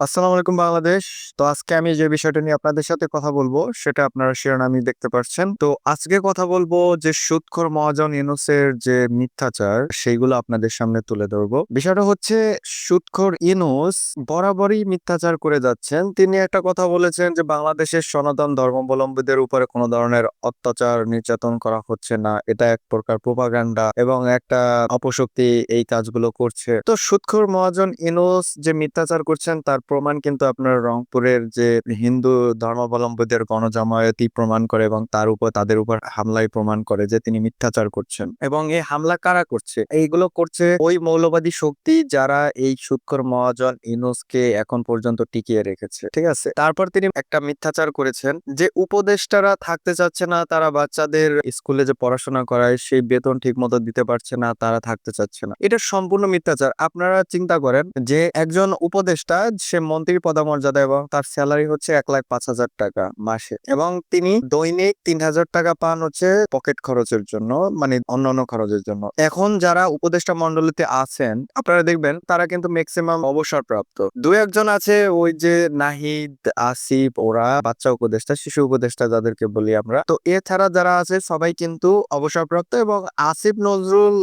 আসসালামু আলাইকুম বাংলাদেশ। তো আজকে আমি যে বিষয়টা নিয়ে আপনাদের সাথে কথা বলব, সেটা আপনারা শিরোনামই দেখতে পাচ্ছেন তো আজকে কথা বলব যে সুদখোর মহাজন ইউনুসের যে মিথ্যাচার, সেইগুলো আপনাদের সামনে তুলে ধরবো। বিষয়টা হচ্ছে সুদখোর ইনুস বরাবরই মিথ্যাচার করে যাচ্ছেন। তিনি একটা কথা বলেছেন যে, বাংলাদেশের সনাতন ধর্মাবলম্বীদের উপরে কোনো ধরনের অত্যাচার, নির্যাতন করা হচ্ছে না। এটা এক প্রকার প্রোপাগান্ডা এবং একটা অপশক্তি এই কাজগুলো করছে। তো সুদখোর মহাজন ইনুস যে মিথ্যাচার করছেন, তার প্রমাণ কিন্তু আপনার রংপুরের যে হিন্দু ধর্মাবলম্বীদের গণজামায়াতই প্রমাণ করে এবং তার উপর, তাদের উপর হামলাই প্রমাণ করে যে তিনি মিথ্যাচার করছেন। এবং এই হামলা কারা করছে? এইগুলো করছে ওই মৌলবাদী শক্তি যারা এই সুৎকর মহাজন ইনুসকে এখন পর্যন্ত টিকিয়ে রেখেছে, ঠিক আছে? তারপর তিনি একটা মিথ্যাচার করেছেন যে উপদেষ্টারা থাকতে চাচ্ছে না, তারা বাচ্চাদের স্কুলে যে পড়াশোনা করায় সেই বেতন ঠিক মতো দিতে পারছে না, তারা থাকতে চাচ্ছে না। এটা সম্পূর্ণ মিথ্যাচার। আপনারা চিন্তা করেন যে একজন উপদেষ্টা, সে মন্ত্রীর পদমর্যাদা এবং তার স্যালারি হচ্ছে এক লাখ পাঁচ হাজার টাকা মাসে এবং তিনি দৈনিক তিন হাজার টাকা পান হচ্ছে পকেট খরচের জন্য মানে অন্যান্য খরচের জন্য। এখন যারা উপদেষ্টা মন্ডলীতে আছেন, আপনারা দেখবেন তারা কিন্তু ম্যাক্সিমাম অবসরপ্রাপ্ত। দু একজন আছে, ওই যে নাহিদ, আসিফ, ওরা বাচ্চা উপদেষ্টা, শিশু উপদেষ্টা যাদেরকে বলি আমরা। তো এছাড়া যারা আছে, সবাই কিন্তু অবসরপ্রাপ্ত এবং আসিফ নজরুল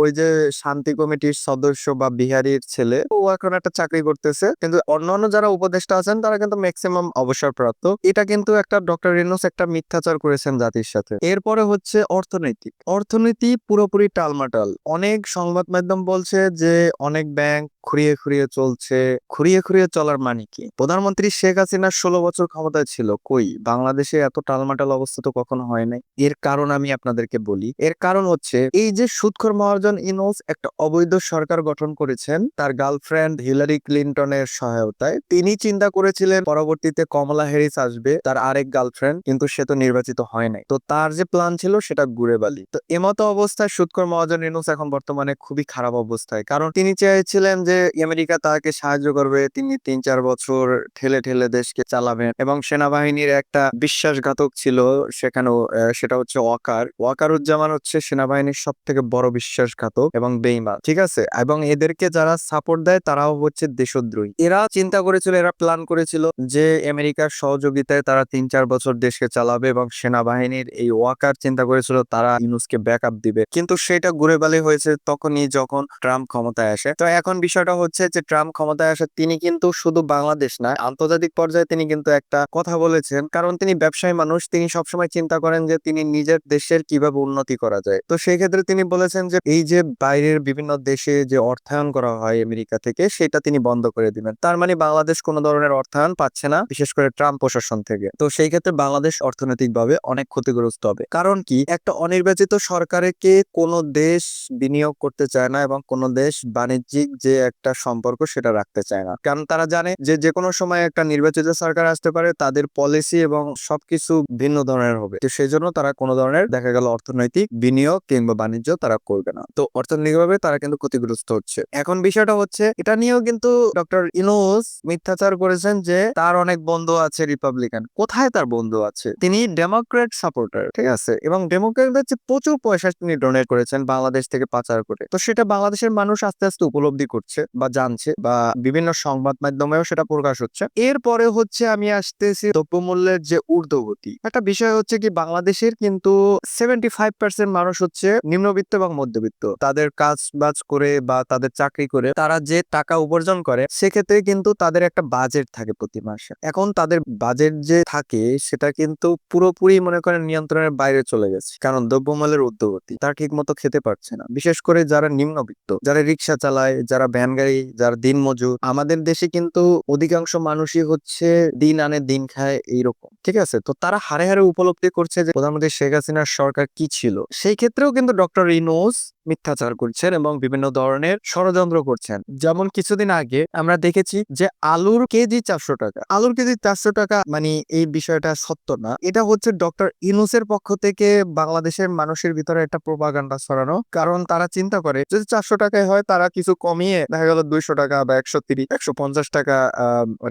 ওই যে শান্তি কমিটির সদস্য বা বিহারীর ছেলে, ও এখন একটা চাকরি করতেছে। কিন্তু অন্যান্য যারা উপদেষ্টা আছেন, তারা কিন্তু ম্যাক্সিমাম অবসরপ্রাপ্ত। এটা কিন্তু একটা ডক্টর রিনোস একটা মিথ্যাচার করেছেন জাতির সাথে। এরপরে হচ্ছে অর্থনীতি। অর্থনীতি পুরোপুরি টালমাটাল। অনেক সংবাদ মাধ্যম বলছে যে, অনেক ব্যাংক খুঁড়িয়ে খুঁড়িয়ে চলছে। খুঁড়িয়ে খুঁড়িয়ে চলার মানে কি? প্রধানমন্ত্রী শেখ হাসিনা ষোলো বছর ক্ষমতায় ছিল। কই? বাংলাদেশে এত টালমাটাল অবস্থা তো কখনো হয় নাই। এর কারণ আমি আপনাদেরকে বলি। এর কারণ হচ্ছে, এই যে সুৎখর মহাজন ইনোস একটা অবৈধ সরকার গঠন করেছেন, তার গার্লফ্রেন্ড হিলারি ক্লিন্টনের ক্লিনটনের সহায়তায় তিনি চিন্তা করেছিলেন পরবর্তীতে কমলা হ্যারিস আসবে, তার আরেক গার্লফ্রেন্ড, কিন্তু সে তো নির্বাচিত হয় নাই। তো তার যে প্ল্যান ছিল সেটা ঘুরে বালি। তো এমতো অবস্থায় সুৎখর মহাজন ইনোস এখন বর্তমানে খুবই খারাপ অবস্থায়। কারণ তিনি চেয়েছিলেন যে আমেরিকা তাকে সাহায্য করবে, তিনি তিন চার বছর ঠেলে ঠেলে দেশকে চালাবেন এবং সেনাবাহিনীর একটা বিশ্বাসঘাতক ছিল সেখানেও সেটা হচ্ছে ওয়াকার। ওয়াকার উজ্জামান হচ্ছে সেনাবাহিনীর সব থেকে বড় বিশ্বাসঘাতক এবং বেইমান ঠিক আছে? এবং এদেরকে যারা সাপোর্ট দেয় তারাও হচ্ছে দেশদ্রোহী। এরা চিন্তা করেছিল, এরা প্ল্যান করেছিল যে আমেরিকার সহযোগিতায় তারা তিন চার বছর দেশকে চালাবে এবং সেনাবাহিনীর এই ওয়াকার চিন্তা করেছিল, তারা ইউনুসকে ব্যাকআপ দিবে। কিন্তু সেটা ঘুরে বালি হয়েছে তখনই যখন ট্রাম্প ক্ষমতায় আসে। তো এখন বিষয়টা হচ্ছে যে, ট্রাম্প ক্ষমতায় আসে তিনি কিন্তু শুধু বাংলাদেশ না, আন্তর্জাতিক পর্যায়ে তিনি কিন্তু একটা কথা বলেছেন, কারণ তিনি ব্যবসায়ী মানুষ, তিনি সবসময় চিন্তা করেন যে, তিনি নিজের দেশের কীভাবে উন্নতি করা যায়। তো সেই ক্ষেত্রে তিনি বলেছেন যে, এই যে বাইরের বিভিন্ন দেশে যে অর্থায়ন করা হয় আমেরিকা থেকে, সেটা তিনি বন্ধ করে দিবেন। তার মানে বাংলাদেশ কোনো ধরনের অর্থায়ন পাচ্ছে না, বিশেষ করে ট্রাম্প প্রশাসন থেকে। তো সেই ক্ষেত্রে বাংলাদেশ অর্থনৈতিকভাবে অনেক ক্ষতিগ্রস্ত হবে। কারণ কি? একটা অনির্বাচিত সরকারকে কোনো দেশ বিনিয়োগ করতে চায় না এবং কোনো দেশ বাণিজ্যিক যে একটা সম্পর্ক সেটা রাখতে চায় না। কারণ তারা জানে যে যে কোনো সময় একটা নির্বাচিত সরকার আসতে পারে, তাদের পলিসি এবং সবকিছু ভিন্ন ধরনের হবে। তো সেই জন্য তারা কোনো ধরনের দেখা গেল অর্থনৈতিক বিনিয়োগ কিংবা বাণিজ্য তারা করবে না। তো অর্থনৈতিকভাবে তারা কিন্তু ক্ষতিগ্রস্ত হচ্ছে। এখন বিষয়টা হচ্ছে, এটা নিয়েও কিন্তু ডক্টর ইনোস মিথ্যাচার করেছেন যে তার অনেক বন্ধু আছে রিপাবলিকান কোথায় তার বন্ধু আছে? তিনি ডেমোক্রেট সাপোর্টার ঠিক আছে? এবং ডেমোক্রেটদের যে প্রচুর পয়সা তিনি ডোনেট করেছেন বাংলাদেশ থেকে পাচার করে। তো সেটা বাংলাদেশের মানুষ আস্তে আস্তে উপলব্ধি করছে বা জানছে বা বিভিন্ন সংবাদ মাধ্যমেও সেটা প্রকাশ হচ্ছে। এরপরে হচ্ছে আমি আসতেছি দ্রব্যমূল্যের যে ঊর্ধ্বগতি। একটা বিষয় হচ্ছে কি, বাংলাদেশের কিন্তু সেভেন্টি ফাইভ পার্সেন্ট মানুষ হচ্ছে নিম্নবিত্ত এবং মধ্যবিত্ত। তাদের কাজ বাজ করে বা তাদের চাকরি করে তারা যে টাকা উপার্জন করে, সেক্ষেত্রে কিন্তু তাদের একটা বাজেট থাকে প্রতি মাসে। এখন তাদের বাজেট যে থাকে, সেটা কিন্তু পুরোপুরি মনে করেন নিয়ন্ত্রণের বাইরে চলে গেছে। কারণ দ্রব্যমূল্যের ঊর্ধ্বগতি, তারা ঠিক মতো খেতে পারছে না। বিশেষ করে যারা নিম্নবিত্ত, যারা রিক্সা চালায়, যারা ভ্যান গাড়ি, যারা দিন মজুর, আমাদের দেশে কিন্তু অধিকাংশ মানুষই হচ্ছে দিন আনে, দিন খায় এইরকম, ঠিক আছে? তো তারা হারে হারে উপলব্ধি করছে যে প্রধানমন্ত্রী শেখ হাসিনার সরকার কি ছিল? সেই ক্ষেত্রেও কিন্তু ডক্টর ইনোস মিথ্যাচার করছেন এবং বিভিন্ন ধরনের ষড়যন্ত্র করছেন। যেমন কিছুদিন আগে আমরা দেখেছি যে আলুর কেজি চারশো টাকা। আলুর কেজি চারশো টাকা মানে এই বিষয়টা সত্য না। এটা হচ্ছে ডক্টর ইনুসের পক্ষ থেকে বাংলাদেশের মানুষের ভিতরে একটা প্রোপাগান্ডা ছড়ানো। কারণ তারা চিন্তা করে যদি চারশো টাকায় হয় তারা কিছু কমিয়ে দেখা গেল দুইশো টাকা বা একশো তিরিশ, একশো পঞ্চাশ টাকা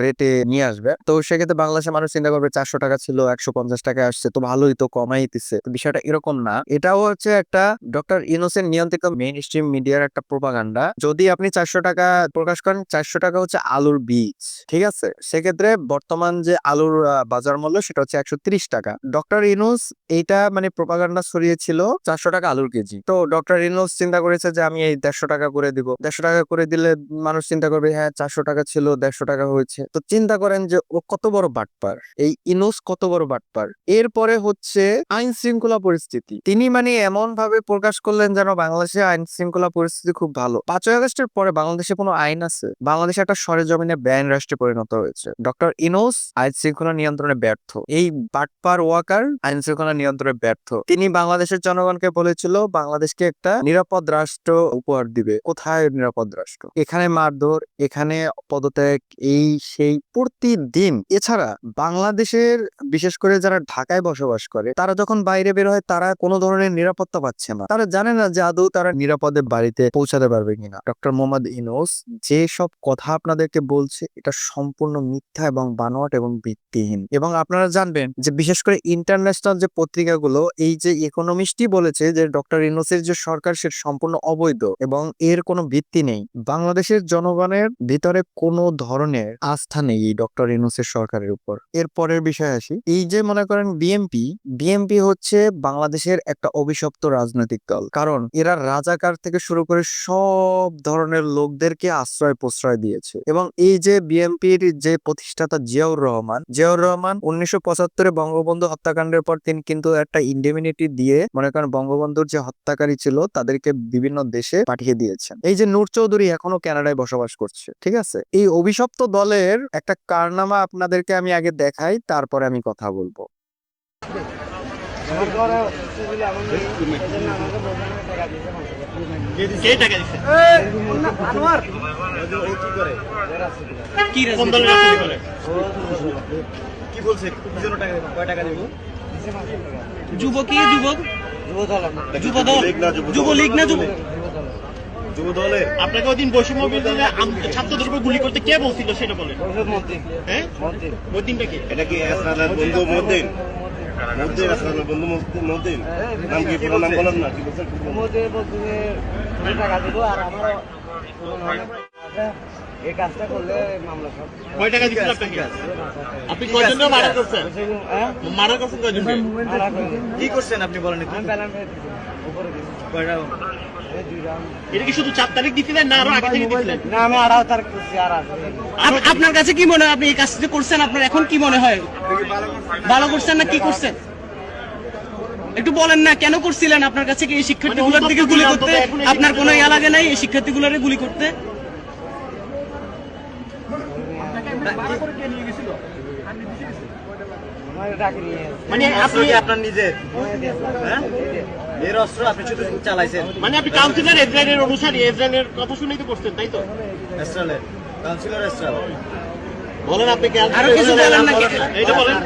রেটে নিয়ে আসবে। তো সেক্ষেত্রে বাংলাদেশের মানুষ চিন্তা করবে চারশো টাকা ছিল, একশো পঞ্চাশ টাকা আসছে, তো ভালোই তো কমাই দিচ্ছে বিষয়টা এরকম না। এটাও হচ্ছে একটা ডক্টর ইনোসের নিয়ন্ত্রিত মেইন স্ট্রিম মিডিয়ার একটা প্রোপাগান্ডা। যদি আপনি চারশো টাকা প্রকাশ করেন, চারশো টাকা হচ্ছে আলু আলুর বীজ, ঠিক আছে? সেক্ষেত্রে বর্তমান যে আলুর বাজার মূল্য সেটা হচ্ছে একশো ত্রিশ টাকা। ডক্টর ইনুস এইটা মানে প্রপাগান্ডা ছড়িয়েছিল চারশো টাকা আলুর কেজি। তো ডক্টর ইনুস চিন্তা করেছে যে আমি এই দেড়শো টাকা করে দিব। দেড়শো টাকা করে দিলে মানুষ চিন্তা করবে হ্যাঁ চারশো টাকা ছিল, দেড়শো টাকা হয়েছে। তো চিন্তা করেন যে ও কত বড় বাটপার। এই ইনুস কত বড় বাটপার। এরপরে হচ্ছে আইন শৃঙ্খলা পরিস্থিতি। তিনি মানে এমন ভাবে প্রকাশ করলেন যেন বাংলাদেশে আইন শৃঙ্খলা পরিস্থিতি খুব ভালো। পাঁচই আগস্টের পরে বাংলাদেশে কোনো আইন আছে? বাংলাদেশে একটা সরেজমিনে ব্যান রাষ্ট্রে পরিণত হয়েছে। ডক্টর ইনোস আইন শৃঙ্খলা নিয়ন্ত্রণে ব্যর্থ। এই বাটপার ওয়াকার আইন শৃঙ্খলা নিয়ন্ত্রণে ব্যর্থ। তিনি বাংলাদেশের জনগণকে বলেছিল, বাংলাদেশকে একটা নিরাপদ রাষ্ট্র উপহার দিবে। কোথায় নিরাপদ রাষ্ট্র? এখানে মারধর, এখানে পদত্যাগ, এই সেই প্রতিদিন। এছাড়া বাংলাদেশের, বিশেষ করে যারা ঢাকায় বসবাস করে, তারা যখন বাইরে বের হয়, তারা কোনো ধরনের নিরাপত্তা পাচ্ছে না। তারা জানে না যে আদৌ তারা নিরাপদে বাড়িতে পৌঁছাতে পারবে কিনা। ডক্টর মোহাম্মদ ইনোস, যে সব কথা আপনাদেরকে বলছে, এটা সম্পূর্ণ মিথ্যা এবং বানোয়াট এবং ভিত্তিহীন। এবং আপনারা জানবেন যে বিশেষ করে ইন্টারন্যাশনাল যে পত্রিকাগুলো, এই যে ইকোনমিস্টই বলেছে যে ডক্টর ইনোসের যে সরকার সে সম্পূর্ণ অবৈধ এবং এর কোনো ভিত্তি নেই। বাংলাদেশের জনগণের ভিতরে কোনো ধরনের আস্থা নেই এই ডক্টর ইনোসের সরকারের উপর। এর পরের বিষয় আসি। এই যে মনে করেন বিএমপি বিএমপি হচ্ছে বাংলাদেশের একটা অভিশপ্ত রাজনৈতিক দল। কারণ এরা রাজাকার থেকে শুরু করে সব ধরনের লোকদেরকে আশ্রয় প্রশ্রয় দিয়েছে এবং এই যে বিএনপির যে প্রতিষ্ঠাতা জিয়াউর রহমান জিয়াউর রহমান উনিশশো বঙ্গবন্ধু হত্যাকাণ্ডের পর তিনি কিন্তু একটা ইন্ডেমিনিটি দিয়ে মনে করেন বঙ্গবন্ধুর যে হত্যাকারী ছিল তাদেরকে বিভিন্ন দেশে পাঠিয়ে দিয়েছেন। এই যে নূর চৌধুরী এখনও কানাডায় বসবাস করছে, ঠিক আছে? এই অভিশপ্ত দলের একটা কারনামা আপনাদেরকে আমি আগে দেখাই, তারপরে আমি কথা বলব। কে বলছে কয় টাকা দেবো কি যুবক যুবলীগ না যুব আপনাকে ওই দিন বৈষম্য বিরোধীরা ছাত্রদের উপর গুলি করতে কে বলছিল সেটা বলেন। হ্যাঁ? মতিনটা কি? এটা কি টাকা দেবো আর আমার এই কাজটা করলে মামলা সব কয় টাকা দিচ্ছিল আপনাকে? আপনি কয়জনকে মার্ডার করছেন? হ্যাঁ? করছেন। কি করছেন আপনি বলেন আমি ব্যালান্স উপরে দিছি। কয়টা এই দুই রাউন্ড। এটা কি শুধু চার তারিখ দিছিলেন না আরও আগে থেকে দিছিলেন? না আমি আড়াও তার করছি আর আপনার কাছে কি মনে হয় আপনি এই কাজটা করছেন? আপনার এখন কি মনে হয়? ভালো করছেন না কি করছেন? একটু বলেন না কেন করছিলেন? আপনার কাছে কি এই শিক্ষার্থীগুলোর দিকে গুলি করতে আপনার কোনো ইয়া লাগে নাই? এই শিক্ষার্থীগুলোরে গুলি করতে আমার ডাকি নিয়ে এসে মানে আপনি আপনার নিজের হ্যাঁ? এর অস্ত্র আপনি শুধু চালাইছেন। মানে আপনি কাউন্সিলর এজরাইলের অনুসারী এজরাইলের কথা শুনেই তো করছেন তাই তো? এসরালের কাউন্সিলর এস্ট্রাল বলেন আপনি কি আরও কিছু বলেন নাকি? এইটা বলেন।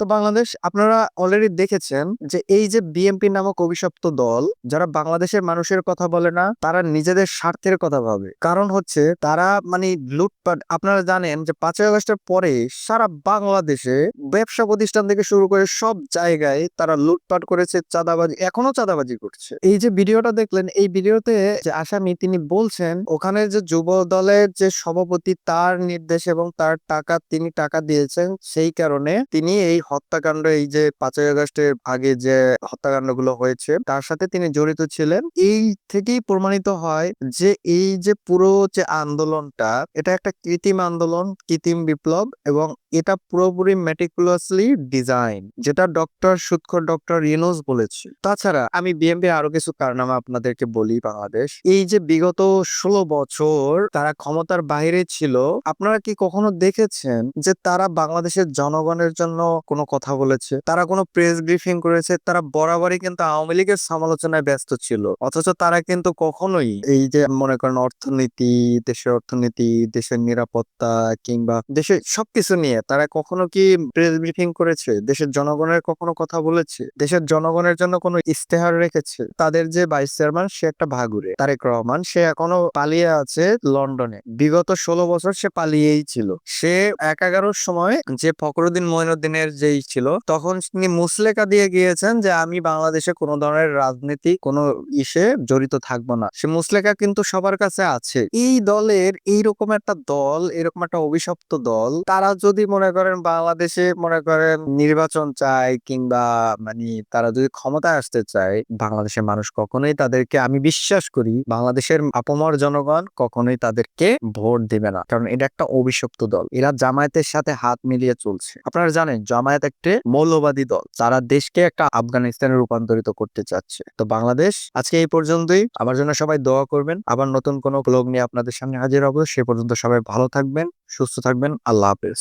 তো বাংলাদেশ, আপনারা অলরেডি দেখেছেন যে এই যে বিএনপি নামক অভিশপ্ত দল, যারা বাংলাদেশের মানুষের কথা বলে না, তারা নিজেদের স্বার্থের কথা ভাবে। কারণ হচ্ছে তারা মানে লুটপাট, আপনারা জানেন যে পাঁচই আগস্টের পরে সারা বাংলাদেশে ব্যবসা প্রতিষ্ঠান থেকে শুরু করে সব জায়গায় তারা লুটপাট করেছে, চাঁদাবাজি, এখনও চাঁদাবাজি করছে। এই যে ভিডিওটা দেখলেন, এই ভিডিওতে যে আসামি, তিনি বলছেন, ওখানে যে যুব দলের যে সভাপতি, তার নির্দেশ এবং তার টাকা, তিনি টাকা দিয়েছেন, সেই কারণে তিনি এই হত্যাকাণ্ড, এই যে পাঁচই আগস্টের আগে যে হত্যাকাণ্ডগুলো হয়েছে, তার সাথে তিনি জড়িত ছিলেন। এই থেকেই প্রমাণিত হয় যে এই যে পুরো যে আন্দোলনটা, এটা একটা কৃত্রিম আন্দোলন, কৃত্রিম বিপ্লব এবং এটা পুরোপুরি মেটিকুলাসলি ডিজাইন যেটা ডক্টর সুৎখর ডক্টর ইউনুস বলেছে। তাছাড়া আমি বিএমপির আরও কিছু কারনামা আপনাদেরকে বলি বাংলাদেশ। এই যে বিগত ষোলো বছর তারা ক্ষমতার বাইরে ছিল, আপনারা কি কখনো দেখেছেন যে তারা বাংলাদেশের জনগণের জন্য কোনো কথা বলেছে। তারা কোনো প্রেস ব্রিফিং করেছে, তারা বরাবরই কিন্তু আওয়ামী লীগের সমালোচনায় ব্যস্ত ছিল। অথচ তারা কিন্তু কখনোই এই যে মনে করেন অর্থনীতি, দেশের অর্থনীতি, দেশের নিরাপত্তা কিংবা দেশের সবকিছু নিয়ে তারা কখনো কি প্রেস ব্রিফিং করেছে? দেশের জনগণের কখনো কথা বলেছে? দেশের জনগণের জন্য কোনো ইস্তেহার রেখেছে? তাদের যে ভাইস চেয়ারম্যান সে একটা ভাগুরে তারেক রহমান, সে এখনও পালিয়ে আছে লন্ডনে। বিগত ষোলো বছর সে পালিয়েই ছিল। সে এক এগারোর সময় যে ফখরুদ্দিন মঈনুদ্দিনের যে যেই ছিল, তখন তিনি মুসলেকা দিয়ে গিয়েছেন যে, আমি বাংলাদেশে কোনো ধরনের রাজনীতি, কোনো ইসে জড়িত থাকব না। সে মুসলেকা কিন্তু সবার কাছে আছে। এই দলের এইরকম একটা দল, এরকম একটা অভিশপ্ত দল, তারা যদি মনে করেন বাংলাদেশে মনে করেন নির্বাচন চায় কিংবা মানে তারা যদি ক্ষমতায় আসতে চায়, বাংলাদেশের মানুষ কখনোই তাদেরকে, আমি বিশ্বাস করি, বাংলাদেশের আপমর জনগণ কখনোই তাদেরকে ভোট দিবে না। কারণ এটা একটা অভিশপ্ত দল। এরা জামায়াতের সাথে হাত মিলিয়ে চলছে। আপনারা জানেন জামায়াত একটি মৌলবাদী দল। তারা দেশকে একটা আফগানিস্তানে রূপান্তরিত করতে চাচ্ছে। তো বাংলাদেশ, আজকে এই পর্যন্তই। আমার জন্য সবাই দোয়া করবেন। আবার নতুন কোনো ব্লগ নিয়ে আপনাদের সামনে হাজির হব। সে পর্যন্ত সবাই ভালো থাকবেন, সুস্থ থাকবেন। আল্লাহ হাফেজ।